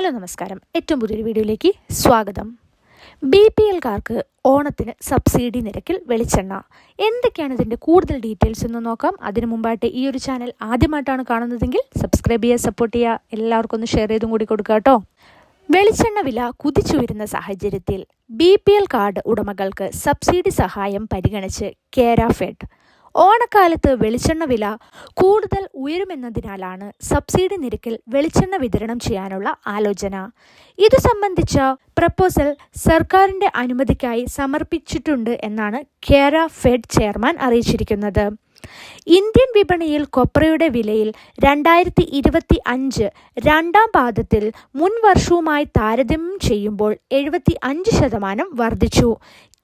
Hello നമസ്കാരം. ഏറ്റവും പുതിയൊരു വീഡിയോയിലേക്ക് സ്വാഗതം. ബി പി എൽക്കാർക്ക് ഓണത്തിന് സബ്സിഡി നിരക്കിൽ വെളിച്ചെണ്ണ. എന്തൊക്കെയാണ് ഇതിന്റെ കൂടുതൽ ഡീറ്റെയിൽസ് ഒന്ന് നോക്കാം. അതിനു മുമ്പായിട്ട് ഈ ഒരു ചാനൽ ആദ്യമായിട്ടാണ് കാണുന്നതെങ്കിൽ സബ്സ്ക്രൈബ് ചെയ്യുക സപ്പോർട്ട് ചെയ്യുക എല്ലാവർക്കും ഒന്ന് ഷെയർ ചെയ്തും കൂടി കൊടുക്കുക കേട്ടോ. വെളിച്ചെണ്ണ വില കുതിച്ചുയരുന്ന സാഹചര്യത്തിൽ ബി പി എൽ കാർഡ് ഉടമകൾക്ക് സബ്സിഡി സഹായം പരിഗണിച്ച് കേരാഫെഡ്. ഓണക്കാലത്ത് വെളിച്ചെണ്ണ വില കൂടുതൽ ഉയരുമെന്നതിനാലാണ് സബ്സിഡി നിരക്കിൽ വെളിച്ചെണ്ണ വിതരണം ചെയ്യാനുള്ള ആലോചന. ഇത് സംബന്ധിച്ച പ്രപ്പോസൽ സർക്കാരിന്റെ അനുമതിക്കായി സമർപ്പിച്ചിട്ടുണ്ട് എന്നാണ് കേര ഫെഡ് ചെയർമാൻ അറിയിച്ചിരിക്കുന്നത്. ഇന്ത്യൻ വിപണിയിൽ കൊപ്രയുടെ വിലയിൽ രണ്ടായിരത്തി ഇരുപത്തി അഞ്ച് രണ്ടാം പാദത്തിൽ മുൻ വർഷവുമായി താരതമ്യം ചെയ്യുമ്പോൾ എഴുപത്തി അഞ്ച് ശതമാനം വർദ്ധിച്ചു.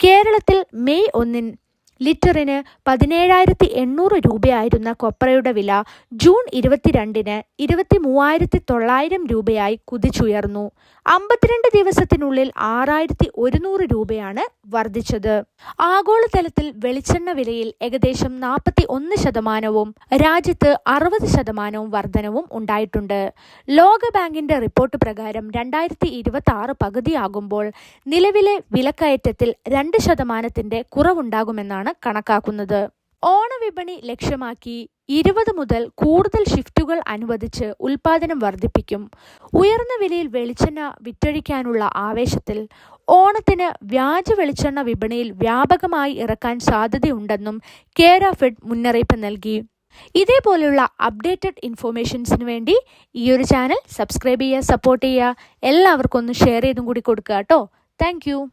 കേരളത്തിൽ മെയ് ഒന്നിന് ലിറ്ററിന് പതിനേഴായിരത്തി എണ്ണൂറ് രൂപയായിരുന്ന കൊപ്രയുടെ വില ജൂൺ ഇരുപത്തിരണ്ടിന് ഇരുപത്തി മൂവായിരത്തി തൊള്ളായിരം രൂപയായി കുതിച്ചുയർന്നു. അമ്പത്തിരണ്ട് ദിവസത്തിനുള്ളിൽ ആറായിരത്തി ഒരുന്നൂറ് രൂപയാണ് വർദ്ധിച്ചത്. ആഗോളതലത്തിൽ വെളിച്ചെണ്ണ വിലയിൽ ഏകദേശം നാൽപ്പത്തി ഒന്ന് ശതമാനവും രാജ്യത്ത് അറുപത് ശതമാനവും വർധനവും ഉണ്ടായിട്ടുണ്ട്. ലോകബാങ്കിന്റെ റിപ്പോർട്ട് പ്രകാരം രണ്ടായിരത്തി ഇരുപത്തി ആറ് പകുതിയാകുമ്പോൾ നിലവിലെ വിലക്കയറ്റത്തിൽ രണ്ട് ശതമാനത്തിന്റെ കുറവുണ്ടാകുമെന്നാണ് കണക്കാക്കുന്നത്. ഓണവിപണി ലക്ഷ്യമാക്കി ഇരുപത് മുതൽ കൂടുതൽ ഷിഫ്റ്റുകൾ അനുവദിച്ച് ഉൽപാദനം വർദ്ധിപ്പിക്കും. ഉയർന്ന വിലയിൽ വെളിച്ചെണ്ണ വിറ്റഴിക്കാനുള്ള ആവേശത്തിൽ ഓണത്തിന് വ്യാജ വെളിച്ചെണ്ണ വിപണിയിൽ വ്യാപകമായി ഇറക്കാൻ സാധ്യതയുണ്ടെന്നും കേര ഫെഡ് മുന്നറിയിപ്പ് നൽകി. ഇതേപോലെയുള്ള അപ്ഡേറ്റഡ് ഇൻഫോർമേഷൻസിന് വേണ്ടി ഈ ഒരു ചാനൽ സബ്സ്ക്രൈബ് ചെയ്യുക സപ്പോർട്ട് ചെയ്യുക എല്ലാവർക്കും ഒന്ന് ഷെയർ ചെയ്തും കൂടി കൊടുക്കുക കേട്ടോ. താങ്ക്